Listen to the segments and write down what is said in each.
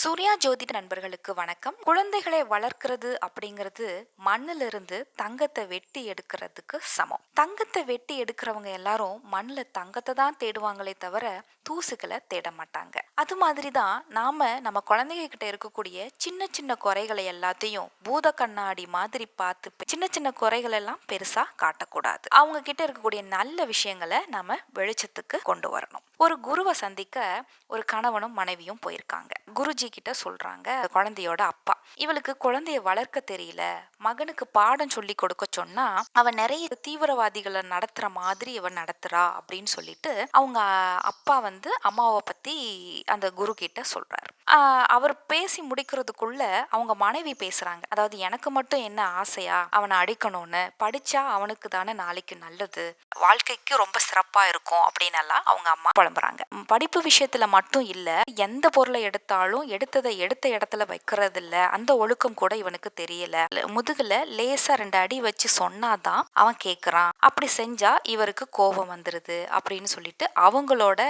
சூர்யா ஜோதிட நண்பர்களுக்கு வணக்கம். குழந்தைகளை வளர்க்கிறது அப்படிங்கிறது மண்ணுல இருந்து தங்கத்தை வெட்டி எடுக்கிறதுக்கு சமம். தங்கத்தை வெட்டி எடுக்கிறவங்க எல்லாரும் மண்ணில் தங்கத்தை தான் தேடுவாங்களே தவிர தூசுகளை தேட மாட்டாங்க. அது மாதிரி தான் நாம நம்ம குழந்தைங்க கிட்ட இருக்கக்கூடிய சின்ன சின்ன குறைகளை எல்லாத்தையும் பூத கண்ணாடி மாதிரி பார்த்து சின்ன சின்ன குறைகள் எல்லாம் பெருசா காட்டக்கூடாது. அவங்க கிட்ட இருக்கக்கூடிய நல்ல விஷயங்களை நம்ம வெளிச்சத்துக்கு கொண்டு வரணும். ஒரு குருவை சந்திக்க ஒரு கணவனும் மனைவியும் போயிருக்காங்க. குருஜி கிட்ட சொல்றாங்க குழந்தையோட அப்பா. இவளுக்கு குழந்தைய வளர்க்க தெரியல. மகனுக்கு பாடம் சொல்லி கொடுக்க சொன்னா அவன் நிறைய தீவிரவாதிகளை நடத்துற மாதிரி இவன் நடத்துறா அப்படின்னு சொல்லிட்டு அவங்க அப்பா வந்து அம்மாவை பத்தி அந்த குரு கிட்ட சொல்றாரு. அவர் பேசி முடிக்கிறதுக்குள்ள அவங்க மனைவி பேசுறாங்க. அதாவது எனக்கு மட்டும் என்ன ஆசையா? அவனை அடிக்கணும்னு. படிச்சா அவனுக்கு தானே நாளைக்கு நல்லது. வாழ்க்கைக்கு ரொம்ப சிறப்பா இருக்கும் அப்படின்னு எல்லாம் அவங்க அம்மா புலம்புறாங்க. படிப்பு விஷயத்துல மட்டும் இல்ல எந்த பொருளை எடுத்தாலும் எடுத்ததை எடுத்த இடத்துல வைக்கிறது இல்ல அந்த ஒழுக்கம் கூட இவனுக்கு தெரியல. முதுகுல லேசா ரெண்டு அடி வச்சு சொன்னாதான் அவன் கேக்குறான். அப்படி செஞ்சா இவருக்கு கோபம் வந்துருது அப்படின்னு சொல்லிட்டு அவங்களோட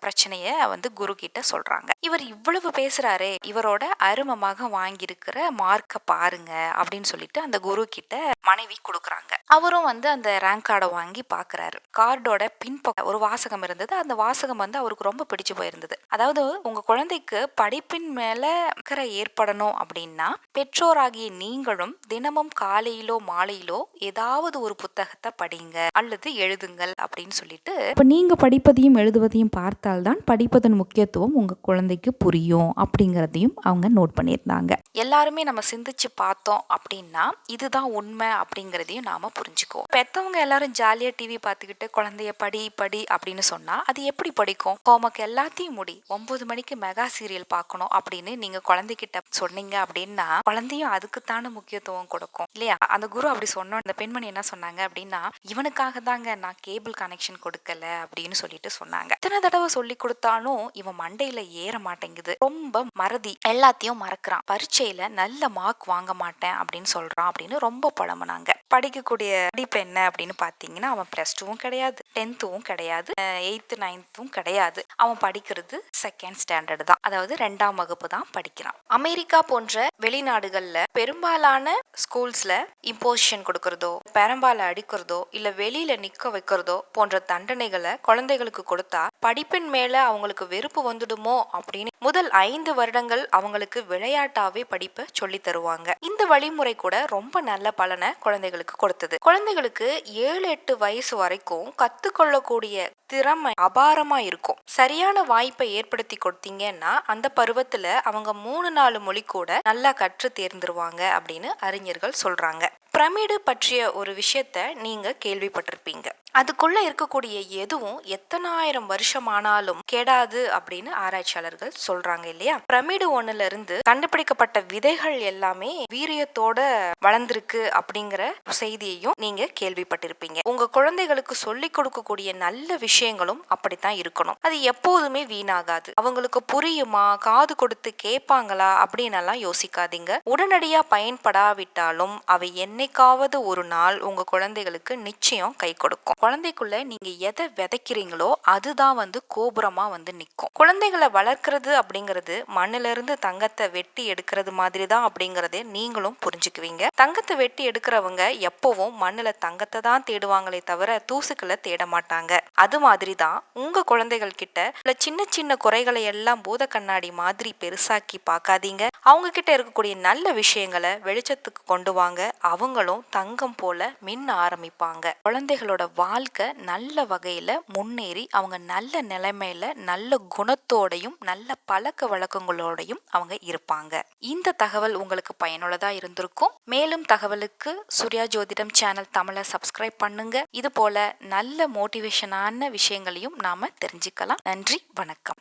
பிரச்சனைய வந்து குரு கிட்ட சொல்றாங்க. இவர் இவ்வளவு பேசுறாரே இவரோட அருமமாக வாங்கியிருக்கிற மார்க்க பாருங்க அப்படின்னு சொல்லிட்டு அந்த குரு கிட்ட மனைவி கொடுக்குறாங்க. அவரும் வந்து அந்த ரேங்க் கார்டை வாங்கி பாக்குறாரு. கார்டோட பின்பக்கம் ஒரு வாசகம் இருந்தது. அந்த வாசகம் வந்து அவருக்கு ரொம்ப பிடிச்சு போயிருந்தது. அதாவது உங்க குழந்தைக்கு படிப்பின் மேல அக்கறை ஏற்படணும் அப்படின்னா பெற்றோராகிய நீங்களும் தினமும் காலையிலோ மாலையிலோ ஏதாவது ஒரு புத்தகத்தை படிங்க அல்லது எழுதுங்கள் அப்படின்னு சொல்லிட்டு இப்போ நீங்கள் படிப்பதையும் எழுதுவதையும் பார்த்தால்தான் படிப்பதன் முக்கியத்துவம் உங்கள் குழந்தைக்கு புரியும். அப்படிங்கிறதையும் அவங்க நோட் பண்ணியிருந்தாங்க. எல்லாருமே நம்ம சிந்திச்சு பார்த்தோம் அப்படின்னா இதுதான் உண்மை அப்படிங்கிறதையும் நாம புரிஞ்சுக்குவோம். பெத்தவங்க எல்லாரும் ஜாலியா டிவி பார்த்துக்கிட்டு குழந்தைய படி படி அப்படின்னு சொன்னா அது எப்படி படிக்கும்? ஹோம்ஒர்க் எல்லாத்தையும் முடி. ஒன்பது மணிக்கு மெகா சீரியல் பார்க்கணும் அப்படின்னு நீங்க குழந்தைகிட்ட சொன்னீங்க அப்படின்னா குழந்தையும் அதுக்குத்தான முக்கியத்துவம் கொடுக்கும். இல்லையா? அந்த குரு அப்படி சொன்னோம் அந்த பெண்மணி என்ன சொன்னாங்க அப்படின்னா இவனுக்காக தாங்க நான் கேபிள் கனெக்ஷன் கொடுக்கல அப்படின்னு சொல்லிட்டு சொன்னாங்க. இத்தனை தடவை சொல்லி கொடுத்தாலும் இவன் மண்டையில ஏற மாட்டேங்குது. ரொம்ப மறதி. எல்லாத்தையும் மறக்கிறான். பரீட்சையில நல்ல மார்க் வாங்க மாட்டேன் அப்படின்னு சொல்றான் அப்படின்னு ரொம்ப புலம்புனாங்க. படிக்கக்கூடிய படிப்பு என்ன அப்படின்னு பாத்தீங்கன்னா அவன் பிளஸ் டூவும் கிடையாது. டென்த்தும் கிடையாது. எயித்து நைன்த்தும் கிடையாது. அவன் படிக்கிறது செகண்ட் ஸ்டாண்டர்ட் தான். அதாவது ரெண்டாம் வகுப்பு தான் படிக்கிறான். அமெரிக்கா போன்ற வெளிநாடுகள்ல பெரும்பாலான ஸ்கூல்ஸ்ல இம்போசிஷன் கொடுக்கறதோ பெரம்பால அடிக்கிறதோ இல்ல வெளியில நிக்க வைக்கிறதோ போன்ற தண்டனைகளை குழந்தைகளுக்கு கொடுத்தா படிப்பின் மேல அவங்களுக்கு வெறுப்பு வந்துடுமோ அப்படின்னு முதல் ஐந்து வருடங்கள் அவங்களுக்கு விளையாட்டாவே படிப்பை சொல்லி தருவாங்க. இந்த வழிமுறை கூட ரொம்ப நல்ல பலனை குழந்தைகளுக்கு கொடுத்தது. குழந்தைகளுக்கு ஏழு எட்டு வயசு வரைக்கும் கத்துக்கொள்ளக்கூடிய திறமை அபாரமா இருக்கும். சரியான வாய்ப்பை ஏற்படுத்தி கொடுத்தீங்கன்னா அந்த பருவத்துல அவங்க மூணு நாலு மொழி கூட நல்லா கற்று தேர்ந்துருவாங்க அப்படின்னு அறிஞர்கள் சொல்றாங்க. பிரமிடு பற்றிய ஒரு விஷயத்த நீங்க கேள்விப்பட்டிருப்பீங்க. அதுக்குள்ள இருக்கக்கூடிய எதுவும் எத்தனாயிரம் வருஷமானாலும் கெடாது அப்படின்னு ஆராய்ச்சியாளர்கள் சொல்றாங்க இல்லையா? பிரமிடு ஒண்ணுல இருந்து கண்டுபிடிக்கப்பட்ட விதைகள் எல்லாமே வீரியத்தோட வளர்ந்திருக்கு அப்படிங்கிற செய்தியையும் நீங்க கேள்விப்பட்டிருப்பீங்க. உங்க குழந்தைகளுக்கு சொல்லி கொடுக்கக்கூடிய நல்ல விஷயங்களும் அப்படித்தான் இருக்கணும். அது எப்போதுமே வீணாகாது. அவங்களுக்கு புரியுமா? காது கொடுத்து கேட்பாங்களா? அப்படின்னு எல்லாம் யோசிக்காதீங்க. உடனடியா பயன்படாவிட்டாலும் அவை என்னைக்காவது ஒரு நாள் உங்க குழந்தைகளுக்கு நிச்சயம் கை கொடுக்கும். குழந்தைக்குள்ள நீங்க எதை விதைக்கிறீங்களோ அதுதான் வந்து கோபுரமா வந்து நிற்கும் குழந்தைகளை வளர்க்கறது அப்படிங்கிறது மண்ணுல இருந்து தங்கத்தை வெட்டி எடுக்கிறது மாதிரி தான் அப்படிங்கறதே நீங்களும் புரிஞ்சுக்குவீங்க. தங்கத்தை வெட்டி எடுக்கிறவங்க எப்பவும் மண்ணில் தங்கத்தை தான் தேடுவாங்களே தவிர தூசுக்களை தேட மாட்டாங்க. அது மாதிரி தான் உங்க குழந்தைகள் கிட்ட உள்ள சின்ன சின்ன குறைகளை எல்லாம் பூத கண்ணாடி மாதிரி பெருசாக்கி பார்க்காதீங்க. அவங்க கிட்ட இருக்கக்கூடிய நல்ல விஷயங்களை வெளிச்சத்துக்கு கொண்டு வாங்க. அவங்களும் தங்கம் போல மின்ன ஆரம்பிப்பாங்க. குழந்தைகளோட வாழ்க்கை நல்ல வகையில் முன்னேறி அவங்க நல்ல நிலைமையில நல்ல குணத்தோடையும் நல்ல பழக்க வழக்கங்களோடையும் அவங்க இருப்பாங்க. இந்த தகவல் உங்களுக்கு பயனுள்ளதாக இருந்திருக்கும். மேலும் தகவலுக்கு சூர்யா ஜோதிடம் சேனல் தமிழை சப்ஸ்கிரைப் பண்ணுங்க. இது போல நல்ல மோட்டிவேஷனான விஷயங்களையும் நாம தெரிஞ்சுக்கலாம். நன்றி வணக்கம்.